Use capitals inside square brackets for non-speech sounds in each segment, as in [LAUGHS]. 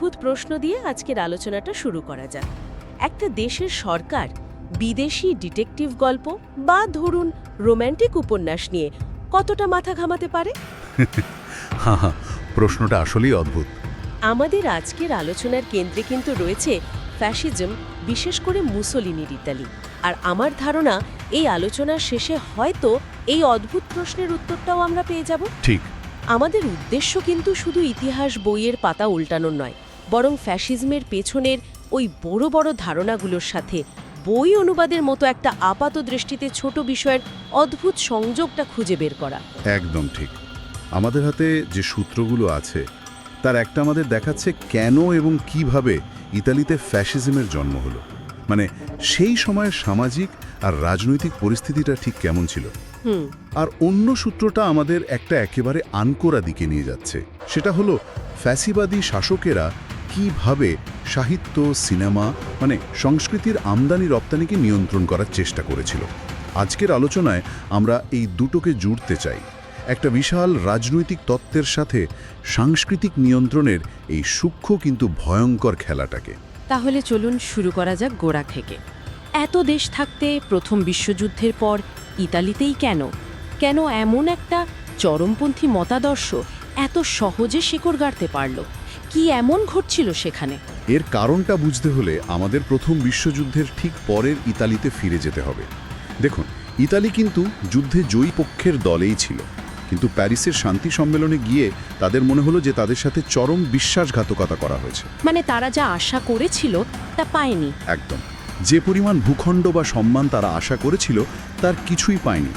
অদ্ভুত প্রশ্ন দিয়ে আজকের আলোচনাটা শুরু করা যাক। একটা দেশের সরকার বিদেশি ডিটেকটিভ গল্প বা ধরুন রোম্যান্টিক উপন্যাস নিয়ে কতটা মাথা ঘামাতে পারে? [LAUGHS] হ্যাঁ হ্যাঁ প্রশ্নটা আসলেই অদ্ভুত। আমাদের আজকের আলোচনার কেন্দ্রে কিন্তু রয়েছে ফ্যাসিজম বিশেষ করে মুসোলিনির ইতালি। আর আমার ধারণা এই আলোচনার শেষে হয়তো এই অদ্ভুত প্রশ্নের উত্তরটাও আমরা পেয়ে যাব। ঠিক। আমাদের উদ্দেশ্য কিন্তু শুধু ইতিহাস বইয়ের পাতা উল্টানোর নয় বরং ফ্যাসিজমের পেছনের ওই বড় বড় ধারণাগুলোর সাথে বই অনুবাদের মতো একটা আপাত দৃষ্টিতে ছোট বিষয়ের অদ্ভুত সংযোগটা খুঁজে বের করা। একদম ঠিক। আমাদের হাতে যে সূত্রগুলো আছে তার একটা আমাদের দেখাচ্ছে কেন এবং কীভাবে ইতালিতে ফ্যাসিজমের জন্ম হলো। মানে সেই সময়ের সামাজিক আর রাজনৈতিক পরিস্থিতিটা ঠিক কেমন ছিল? হুম। আর অন্য সূত্রটা আমাদের একটা একেবারে আনকোরা দিকে নিয়ে যাচ্ছে। সেটা হলো ফ্যাসিবাদী শাসকেরা কীভাবে সাহিত্য, সিনেমা মানে সংস্কৃতির আমদানি, রপ্তানিকে নিয়ন্ত্রণ করার চেষ্টা করেছিল? আজকের আলোচনায় আমরা এই দুটোকে জুড়তে চাই। একটা বিশাল রাজনৈতিক তত্ত্বের সাথে সাংস্কৃতিক নিয়ন্ত্রণের এই সূক্ষ্ম কিন্তু ভয়ঙ্কর খেলাটাকে। তাহলে চলুন শুরু করা যাক গোড়া থেকে। এত দেশ থাকতে প্রথম বিশ্বযুদ্ধের পর ইতালিতেই কেন? কেন এমন একটা চরমপন্থী মতাদর্শ এত সহজে শেকড় গাড়তে পারল? কি এমন ঘটছিল সেখানে? এর কারণটা বুঝতে হলে আমাদের প্রথম বিশ্বযুদ্ধের ঠিক পরের ইতালিতে ফিরে যেতে হবে। দেখুন ইতালি কিন্তু যুদ্ধে জয়ী পক্ষের দলেই ছিল। কিন্তু প্যারিসের শান্তি সম্মেলনে গিয়ে তাদের মনে হলো যে তাদের সাথে চরম বিশ্বাসঘাতকতা করা হয়েছে। মানে তারা যা আশা করেছিল তা পায়নি। একদম। যে পরিমাণ ভূখণ্ড বা সম্মান তারা আশা করেছিল তার কিছুই পায়নি।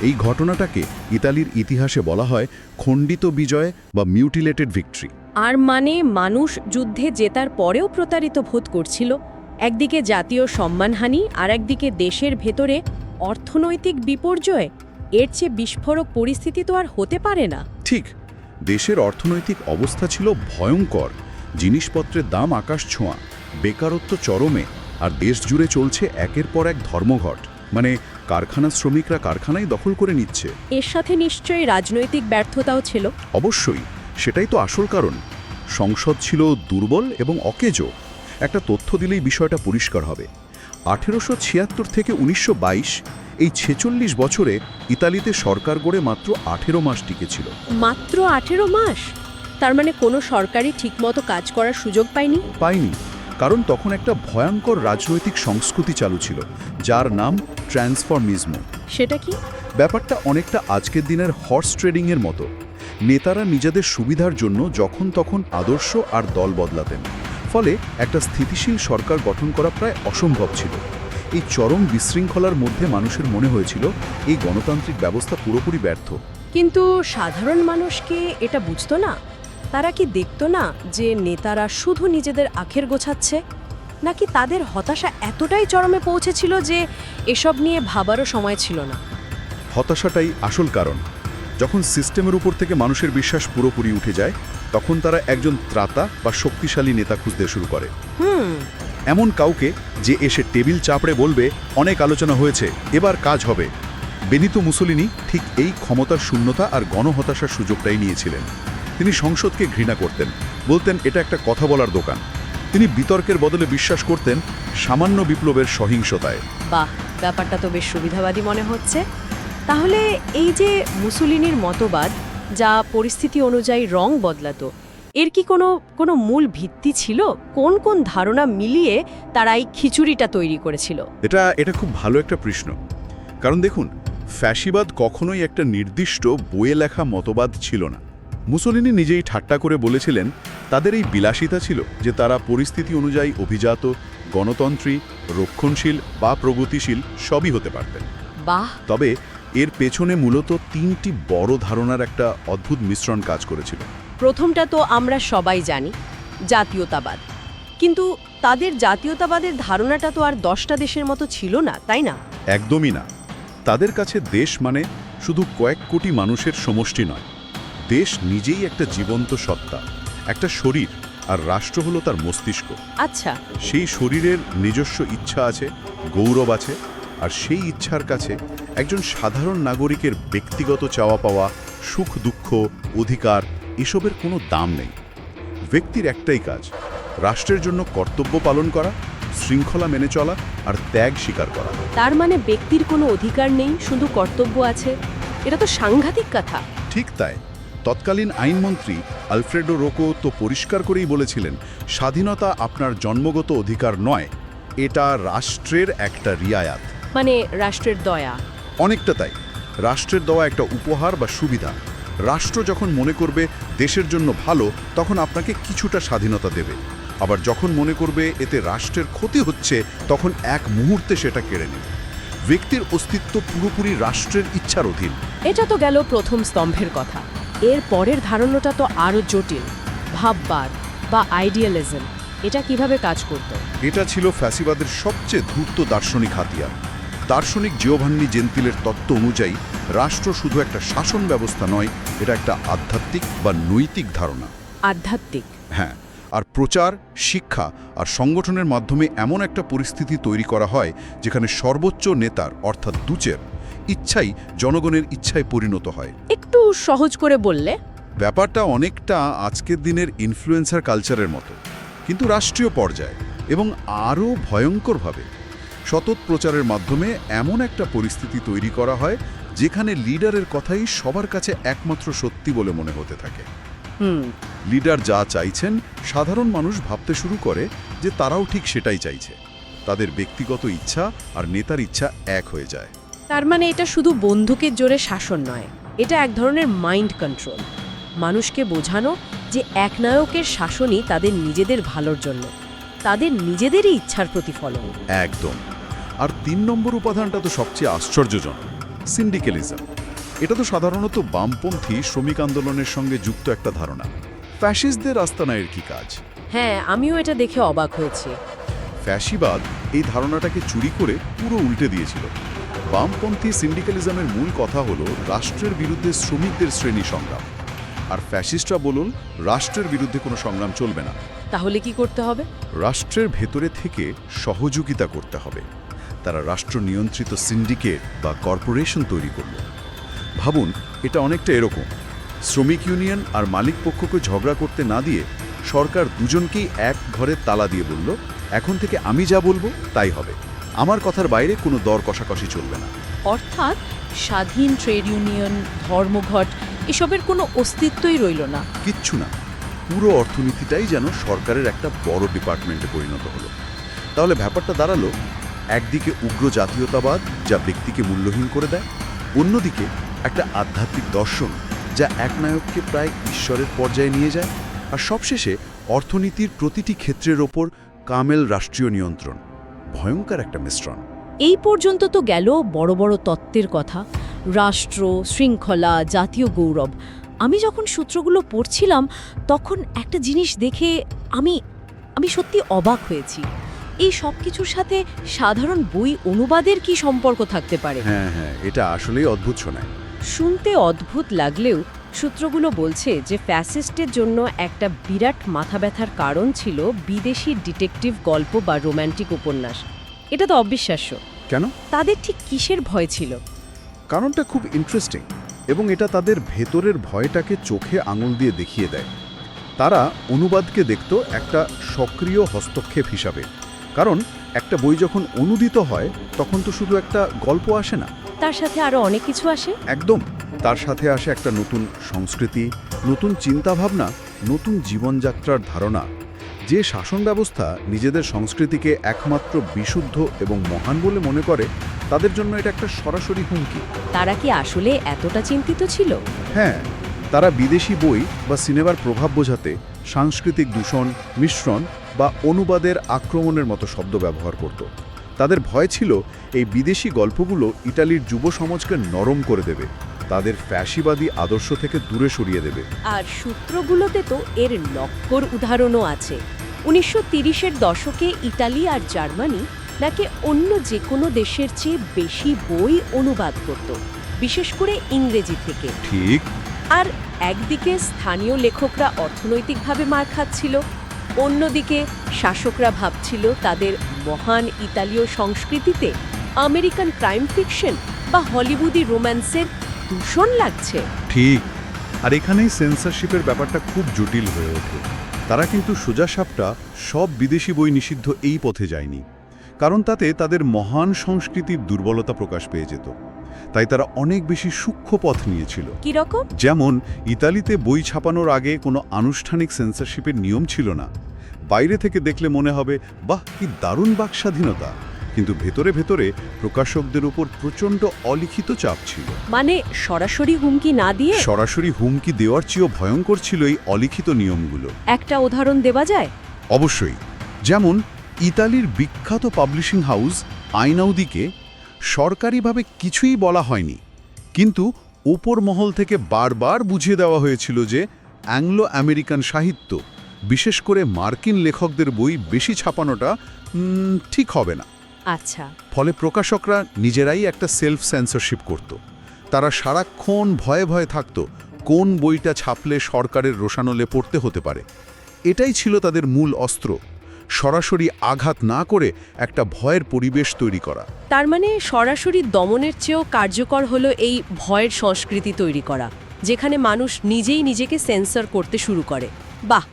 এই ঘটনাটাকে ইতালির ইতিহাসে বলা হয় খণ্ডিত বিজয় বা মিউটিলেটেড ভিক্টরি। আর মানে মানুষ যুদ্ধে জেতার পরেও প্রতারিত বোধ করছিল। একদিকে জাতীয় সম্মানহানি আর একদিকে দেশের ভেতরে অর্থনৈতিক বিপর্যয়। এর চেয়ে বিস্ফোরক পরিস্থিতি তো আর হতে পারে না। ঠিক দেশের অর্থনৈতিক অবস্থা ছিল ভয়ঙ্কর। জিনিসপত্রের দাম আকাশ ছোঁয়া বেকারত্ব চরমে আর দেশ জুড়ে চলছে একের পর এক ধর্মঘট। মানে কারখানা শ্রমিকরা কারখানাই দখল করে নিচ্ছে। এর সাথে নিশ্চয়ই রাজনৈতিক ব্যর্থতাও ছিল। অবশ্যই সেটাই তো আসল কারণ। সংসদ ছিল দুর্বল এবং অকেজো। একটা তথ্য দিলেই বিষয়টা পরিষ্কার হবে। আঠেরোশো ছিয়াত্তর থেকে উনিশশো বাইশ এই ছেচল্লিশ বছরে ইতালিতে সরকার গড়ে মাত্র আঠেরো মাস টিকেছিল। মাত্র আঠেরো মাস? তার মানে কোনো সরকারই ঠিকমতো কাজ করার সুযোগ পায়নি? পায়নি কারণ তখন একটা ভয়ঙ্কর রাজনৈতিক সংস্কৃতি চালু ছিল যার নাম ট্রান্সফর্মিজম। সেটা কি? ব্যাপারটা অনেকটা আজকের দিনের হর্স ট্রেডিংয়ের মতো। নেতারা নিজেদের সুবিধার জন্য যখন তখন আদর্শ আর দল বদলাতেন। ফলে একটা স্থিতিশীল সরকার গঠন করা প্রায় অসম্ভব ছিল। এই চরম বিশৃঙ্খলার মধ্যে মানুষের মনে হয়েছিল এই গণতান্ত্রিক ব্যবস্থা পুরোপুরি ব্যর্থ। কিন্তু সাধারণ মানুষকে এটা বুঝতো না? তারা কি দেখতো না যে নেতারা শুধু নিজেদের আখের গোছাচ্ছে? নাকি তাদের হতাশা এতটাই চরমে পৌঁছেছিল যে এসব নিয়ে ভাবারও সময় ছিল না? হতাশাটাই আসল কারণ। যখন সিস্টেমের উপর থেকে মানুষের বিশ্বাস পুরোপুরি উঠে যায় তখন তারা একজন ত্রাতা বা শক্তিশালী নেতা খুঁজতে শুরু করে। হুম। এমন কাউকে যে এসে টেবিল চাপড়ে বলবে অনেক আলোচনা হয়েছে এবার কাজ হবে। বেনিতো মুসলিনি ঠিক এই ক্ষমতার শূন্যতা আর গণহতাশার সুযোগটাই নিয়েছিলেন। তিনি সংসদকে ঘৃণা করতেন বলতেন এটা একটা কথা বলার দোকান। তিনি বিতর্কের বদলে বিশ্বাস করতেন সামান্য বিপ্লবের সহিংসতায়। বাহ ব্যাপারটা তো বেশ সুবিধাবাদী মনে হচ্ছে। তাহলে এই যে মুসুলিনির মতবাদ যা পরিস্থিতি অনুযায়ী রং বদলাতো এর কি কোনো কোনো মূল ভিত্তি ছিল? কোন কোন ধারণা মিলিয়ে তারা এই খিচুড়িটা তৈরি করেছিল? এটা এটা খুব ভালো একটা প্রশ্ন। কারণ দেখুন ফ্যাসিবাদ কখনোই একটা নির্দিষ্ট বইয়ে লেখা মতবাদ ছিল না। মুসলিনি নিজেই ঠাট্টা করে বলেছিলেন তাদের এই বিলাসিতা ছিল যে তারা পরিস্থিতি অনুযায়ী অভিজাত গণতন্ত্রী রক্ষণশীল বা প্রগতিশীল সবই হতে পারতেন। বাহ! তবে এর পেছনে মূলত তিনটি বড় ধারণার একটা অদ্ভুত মিশ্রণ কাজ করেছিল। প্রথমটা তো আমরা সবাই জানি জাতীয়তাবাদ। কিন্তু তাদের জাতীয়তাবাদের ধারণাটা তো আর দশটা দেশের মতো ছিল না তাই না? একদমই না। তাদের কাছে দেশ মানে শুধু কয়েক কোটি মানুষের সমষ্টি নয়। দেশ নিজেই একটা জীবন্ত সত্তা একটা শরীর আর রাষ্ট্র হলো তার মস্তিষ্ক। আচ্ছা। সেই শরীরের নিজস্ব ইচ্ছা আছে গৌরব আছে আর সেই ইচ্ছার কাছে একজন সাধারণ নাগরিকের ব্যক্তিগত চাওয়া পাওয়া সুখ দুঃখ অধিকার এসবের কোনো দাম নেই। ব্যক্তির একটাই কাজ রাষ্ট্রের জন্য কর্তব্য পালন করা শৃঙ্খলা মেনে চলা আর ত্যাগ স্বীকার করা। তার মানে ব্যক্তির কোনো অধিকার নেই শুধু কর্তব্য আছে? এটা তো সাংঘাতিক কথা। ঠিক তাই। তৎকালীন আইনমন্ত্রী আলফ্রেডো রোকো তো পরিষ্কার করেই বলেছিলেন স্বাধীনতা আপনার জন্মগত অধিকার নয় এটা রাষ্ট্রের একটা রিয়ায়াত। মানে রাষ্ট্রের দয়া। অনেকটা তাই। রাষ্ট্রের দেওয়া একটা উপহার বা সুবিধা। রাষ্ট্র যখন মনে করবে দেশের জন্য ভালো তখন আপনাকে কিছুটা স্বাধীনতা দেবে। আবার যখন মনে করবে এতে রাষ্ট্রের ক্ষতি হচ্ছে তখন এক মুহূর্তে সেটা কেড়ে নেবে। ব্যক্তির অস্তিত্ব পুরোপুরি রাষ্ট্রের ইচ্ছার অধীন। এটা তো গেল প্রথম স্তম্ভের কথা। এর পরের ধারণাটা তো আরও জটিল। ভাববাদ বা আইডিয়ালিজম এটা কীভাবে কাজ করত? এটা ছিল ফ্যাসিবাদের সবচেয়ে ধূর্ত দার্শনিক হাতিয়ার। দার্শনিক জিওভান্নি জেন্তিলের তত্ত্ব অনুযায়ী রাষ্ট্র শুধু একটা শাসন ব্যবস্থা নয় এটা একটা আধ্যাত্মিক বা নৈতিক ধারণা। আধ্যাত্মিক। হ্যাঁ আর প্রচার শিক্ষা আর সংগঠনের মাধ্যমে এমন একটা পরিস্থিতি তৈরি করা হয় যেখানে সর্বোচ্চ নেতার অর্থাৎ দুচের ইচ্ছাই জনগণের ইচ্ছায় পরিণত হয়। একটু সহজ করে বললে? ব্যাপারটা অনেকটা আজকের দিনের ইনফ্লুয়েন্সার কালচারের মতো কিন্তু রাষ্ট্রীয় পর্যায়ে এবং আরও ভয়ঙ্করভাবে। সতত প্রচারের মাধ্যমে এমন একটা পরিস্থিতি তৈরি করা হয় যেখানে লিডারের কথাই সবার কাছে একমাত্র সত্যি বলে মনে হতে থাকে। হুম। লিডার যা চাইছেন সাধারণ মানুষ ভাবতে শুরু করে যে তারাও ঠিক সেটাই চাইছে। তাদের ব্যক্তিগত ইচ্ছা আর নেতার ইচ্ছা এক হয়ে যায়। তার মানে এটা শুধু বন্দুকের জোরে শাসন নয় এটা এক ধরনের মাইন্ড কন্ট্রোল মানুষকে বোঝানো যে একনায়কের শাসনই তাদের নিজেদের ভালোর জন্য তাদের নিজেদেরই ইচ্ছার প্রতিফলন। একদম। আর তিন নম্বর উপাদানটা তো সবচেয়ে আশ্চর্যজনক সিন্ডিকেলিজম। এটা তো সাধারণত বামপন্থী শ্রমিক আন্দোলনের সঙ্গে যুক্ত একটা ধারণা। ফ্যাসিস্টদের আস্তানায়ের কি কাজ? হ্যাঁ আমিও এটা দেখে অবাক হয়েছি। ফ্যাসিবাদ এই ধারণাটাকে চুরি করে পুরো উল্টে দিয়েছিল। বামপন্থী সিন্ডিক্যালিজমের মূল কথা হলো রাষ্ট্রের বিরুদ্ধে শ্রমিকদের শ্রেণি সংগ্রাম। আর ফ্যাসিস্টরা বলুন রাষ্ট্রের বিরুদ্ধে কোনো সংগ্রাম চলবে না। তাহলে কি করতে হবে? রাষ্ট্রের ভেতরে থেকে সহযোগিতা করতে হবে। তারা রাষ্ট্র নিয়ন্ত্রিত সিন্ডিকেট বা কর্পোরেশন তৈরি করল। ভাবুন এটা অনেকটা এরকম। শ্রমিক ইউনিয়ন আর মালিক পক্ষকে ঝগড়া করতে না দিয়ে সরকার দুজনকেই এক ঘরে তালা দিয়ে বলল এখন থেকে আমি যা বলব তাই হবে। আমার কথার বাইরে কোনো দর কষাকষি চলবে না। অর্থাৎ স্বাধীন ট্রেড ইউনিয়ন ধর্মঘট এসবের কোনো অস্তিত্বই রইল না। কিচ্ছু না। পুরো অর্থনীতিটাই যেন সরকারের একটা বড় ডিপার্টমেন্টে পরিণত হলো। তাহলে ব্যাপারটা দাঁড়াল একদিকে উগ্র জাতীয়তাবাদ যা ব্যক্তিকে মূল্যহীন করে দেয়, অন্যদিকে একটা আধ্যাত্মিক দর্শন যা একনায়ককে প্রায় ঈশ্বরের পর্যায়ে নিয়ে যায়, আর সবশেষে অর্থনীতির প্রতিটি ক্ষেত্রের ওপর কামেল রাষ্ট্রীয় নিয়ন্ত্রণ। ভয়ঙ্কর একটা মিশ্রণ। এই পর্যন্ত তো গেল বড় বড় তত্ত্বের কথা, রাষ্ট্র, শৃঙ্খলা, জাতীয় গৌরব। আমি যখন সূত্রগুলো পড়ছিলাম, তখন একটা জিনিস দেখে আমি আমি সত্যি অবাক হয়েছি। এই সব কিছুর সাথে সাধারণ বই অনুবাদের কি সম্পর্ক থাকতে পারে? হ্যাঁ হ্যাঁ এটা আসলেই অদ্ভুত শোনায়। শুনতে অদ্ভুত লাগলেও সূত্রগুলো বলছে যে ফ্যাসিস্টের জন্য একটা বিরাট মাথা ব্যথার কারণ ছিল বিদেশি ডিটেকটিভ গল্প বা রোম্যান্টিক উপন্যাস। এটা তো অবিশ্বাস্য। কেন? তাদের ঠিক কিসের ভয় ছিল? কারণটা খুব ইন্টারেস্টিং এবং এটা তাদের ভেতরের ভয়টাকে চোখে আঙুল দিয়ে দেখিয়ে দেয়। তারা অনুবাদকে দেখত একটা সক্রিয় হস্তক্ষেপ হিসাবে। কারণ একটা বই যখন অনুদিত হয় তখন তো শুধু একটা গল্প আসে না। তার সাথে আরও অনেক কিছু আসে। একদম। তার সাথে আসে একটা নতুন সংস্কৃতি নতুন চিন্তাভাবনা নতুন জীবনযাত্রার ধারণা। যে শাসন ব্যবস্থা নিজেদের সংস্কৃতিকে একমাত্র বিশুদ্ধ এবং মহান বলে মনে করে তাদের জন্য এটা একটা সরাসরি হুমকি। তারা কি আসলে এতটা চিন্তিত ছিল? হ্যাঁ তারা বিদেশি বই বা সিনেমার প্রভাব বোঝাতে সাংস্কৃতিক দূষণ মিশ্রণ বা অনুবাদের আক্রমণের মতো শব্দ ব্যবহার করত। তাদের ভয় ছিল এই বিদেশি গল্পগুলো ইটালির যুব সমাজকে নরম করে দেবে তাদের ফ্যাসিবাদী আদর্শ থেকে দূরে সরিয়ে দেবে। আর সূত্রগুলোতে তো এর লক্কর উদাহরণও আছে। উনিশশো তিরিশের দশকে ইটালি আর জার্মানি নাকি অন্য যে কোনো দেশের চেয়ে বেশি বই অনুবাদ করত বিশেষ করে ইংরেজি থেকে। ঠিক। আর একদিকে স্থানীয় লেখকরা অর্থনৈতিকভাবে মার খাচ্ছিল অন্যদিকে, শাসকরা ভাবছিল তাদের মহান ইতালীয় সংস্কৃতিতে আমেরিকান ক্রাইম ফিকশন বা হলিউডি রোম্যান্সের দূষণ লাগছে। ঠিক, আর এখানেই সেন্সরশিপের ব্যাপারটা খুব জটিল হয়ে ওঠে। তারা কিন্তু সোজাসাপটা সব বিদেশি বই নিষিদ্ধ এই পথে যায়নি, কারণ তাতে তাদের মহান সংস্কৃতির দুর্বলতা প্রকাশ পেয়ে যেত। তাই তারা অনেক বেশি সূক্ষ্ম পথ নিয়েছিল। কি রকম? যেমন ইতালিতে বই ছাপানোর আগে কোনো আনুষ্ঠানিক সেন্সরশিপের নিয়ম ছিল না। বাইরে থেকে দেখলে মনে হবে বাহ কি দারুণ বাকস্বাধীনতা। কিন্তু ভেতরে ভেতরে প্রকাশকদের উপর প্রচণ্ড অলিখিত চাপ ছিল। মানে সরাসরি হুমকি না দিয়ে? সরাসরি হুমকি দেওয়ার চেয়েও ভয়ঙ্কর ছিল এই অলিখিত নিয়মগুলো। একটা উদাহরণ দেওয়া যায়? অবশ্যই। যেমন ইতালির বিখ্যাত পাবলিশিং হাউস আইনাউদিকে সরকারিভাবে কিছুই বলা হয়নি। কিন্তু ওপর মহল থেকে বারবার বুঝিয়ে দেওয়া হয়েছিল যে অ্যাংলো আমেরিকান সাহিত্য বিশেষ করে মার্কিন লেখকদের বই বেশি ছাপানোটা ঠিক হবে না। আচ্ছা। ফলে প্রকাশকরা নিজেরাই একটা সেলফ সেন্সরশিপ করত। তারা সারাক্ষণ ভয়ে ভয়ে থাকত কোন বইটা ছাপলে সরকারের রোশানলে পড়তে হতে পারে। এটাই ছিল তাদের মূল অস্ত্র। সরাসরি আঘাত না করে একটা ভয়ের পরিবেশ তৈরি করা। তার মানে সরাসরি দমনের চেয়েও কার্যকর হলো এই ভয়ের সংস্কৃতি তৈরি করা যেখানে মানুষ নিজেই নিজেকে সেন্সর করতে শুরু করে। বাহ!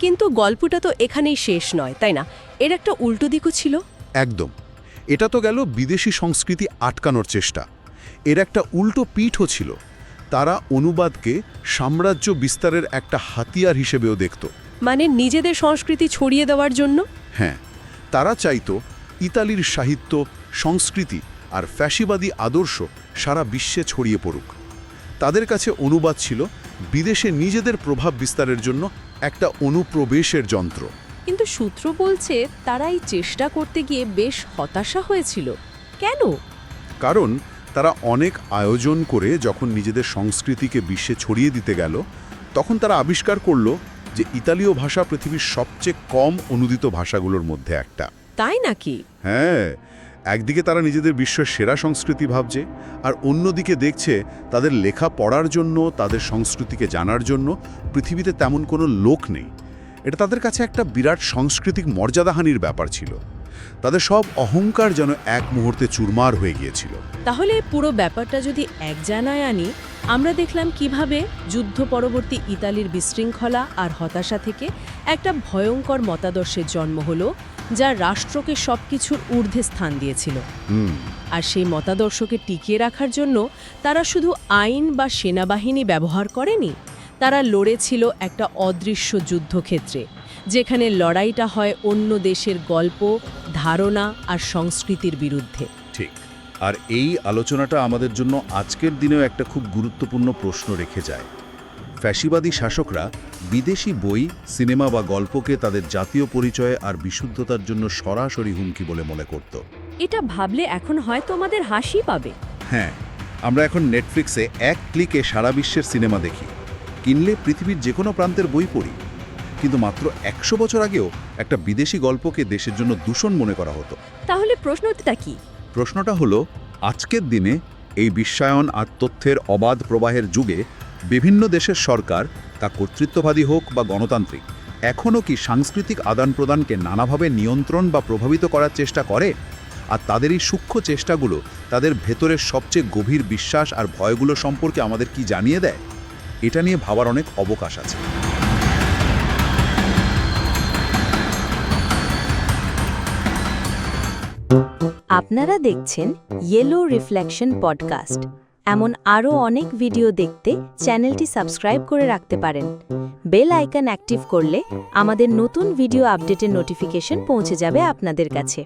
কিন্তু গল্পটা তো এখানেই শেষ নয় তাই না? এর একটা উল্টো দিকও ছিল? একদম। এটা তো গেল বিদেশি সংস্কৃতি আটকানোর চেষ্টা। এর একটা উল্টো পিঠও ছিল। তারা অনুবাদকে সাম্রাজ্য বিস্তারের একটা হাতিয়ার হিসেবেও দেখত। মানে নিজেদের সংস্কৃতি ছড়িয়ে দেওয়ার জন্য? হ্যাঁ তারা চাইতো ইতালির সাহিত্য সংস্কৃতি আর ফ্যাসিবাদী আদর্শ সারা বিশ্বে ছড়িয়ে পড়ুক। তাদের কাছে অনুবাদ ছিল বিদেশে নিজেদের প্রভাব বিস্তারের জন্য একটা অনুপ্রবেশের যন্ত্র। কিন্তু সূত্র বলছে তারা এই চেষ্টা করতে গিয়ে বেশ হতাশা হয়েছিল। কেন? কারণ তারা অনেক আয়োজন করে যখন নিজেদের সংস্কৃতিকে বিশ্বে ছড়িয়ে দিতে গেল তখন তারা আবিষ্কার করল যে ইতালীয় ভাষা পৃথিবীর সবচেয়ে কম অনুদিত ভাষাগুলোর মধ্যে একটা। তাই নাকি? হ্যাঁ একদিকে তারা নিজেদের বিশ্বের সেরা সংস্কৃতি ভাবছে আর অন্যদিকে দেখছে তাদের লেখা পড়ার জন্য তাদের সংস্কৃতিকে জানার জন্য পৃথিবীতে তেমন কোনো লোক নেই। এটা তাদের কাছে একটা বিরাট সাংস্কৃতিক মর্যাদাহানির ব্যাপার ছিল। তাদের সব অহংকার যেন এক মুহূর্তে চুরমার হয়ে গিয়েছিল। তাহলে পুরো ব্যাপারটা যদি এক জানায় আনি আমরা দেখলাম কীভাবে যুদ্ধ পরবর্তী ইতালির বিশৃঙ্খলা আর হতাশা থেকে একটা ভয়ঙ্কর মতাদর্শের জন্ম হলো যা রাষ্ট্রকে সবকিছুর ঊর্ধ্বে স্থান দিয়েছিল। আর সেই মতাদর্শকে টিকিয়ে রাখার জন্য তারা শুধু আইন বা সেনাবাহিনী ব্যবহার করেনি তারা লড়েছিল একটা অদৃশ্য যুদ্ধক্ষেত্রে। যেখানে লড়াইটা হয় অন্য দেশের গল্প ধারণা আর সংস্কৃতির বিরুদ্ধে। ঠিক। আর এই আলোচনাটা আমাদের জন্য আজকের দিনেও একটা খুব গুরুত্বপূর্ণ প্রশ্ন রেখে যায়। ফ্যাসিবাদী শাসকরা বিদেশি বই সিনেমা বা গল্পকে তাদের জাতীয় পরিচয় আর বিশুদ্ধতার জন্য সরাসরি হুমকি বলে মনে করত। এটা ভাবলে এখন হয়তো আমাদের হাসি পাবে। হ্যাঁ আমরা এখন নেটফ্লিক্সে এক ক্লিকে সারা বিশ্বের সিনেমা দেখি। কিনলে পৃথিবীর যে কোনো প্রান্তের বই পড়ি। কিন্তু মাত্র একশো বছর আগেও একটা বিদেশি গল্পকে দেশের জন্য দূষণ মনে করা হতো। তাহলে প্রশ্নটা কি? প্রশ্নটা হলো আজকের দিনে এই বিশ্বায়ন আর তথ্যের অবাধ প্রবাহের যুগে বিভিন্ন দেশের সরকার তা কর্তৃত্ববাদী হোক বা গণতান্ত্রিক এখনও কি সাংস্কৃতিক আদান প্রদানকে নানাভাবে নিয়ন্ত্রণ বা প্রভাবিত করার চেষ্টা করে? আর তাদের এই সূক্ষ্ম চেষ্টাগুলো তাদের ভেতরের সবচেয়ে গভীর বিশ্বাস আর ভয়গুলো সম্পর্কে আমাদের কি জানিয়ে দেয়? এটা নিয়ে ভাবার অনেক অবকাশ আছে। আপনারা দেখছেন ইয়েলো রিফ্লেকশন পডকাস্ট এমন আরও অনেক ভিডিও দেখতে চ্যানেলটি সাবস্ক্রাইব করে রাখতে পারেন। বেল আইকন অ্যাক্টিভ করলে আমাদের নতুন ভিডিও আপডেটের নোটিফিকেশন পৌঁছে যাবে আপনাদের কাছে।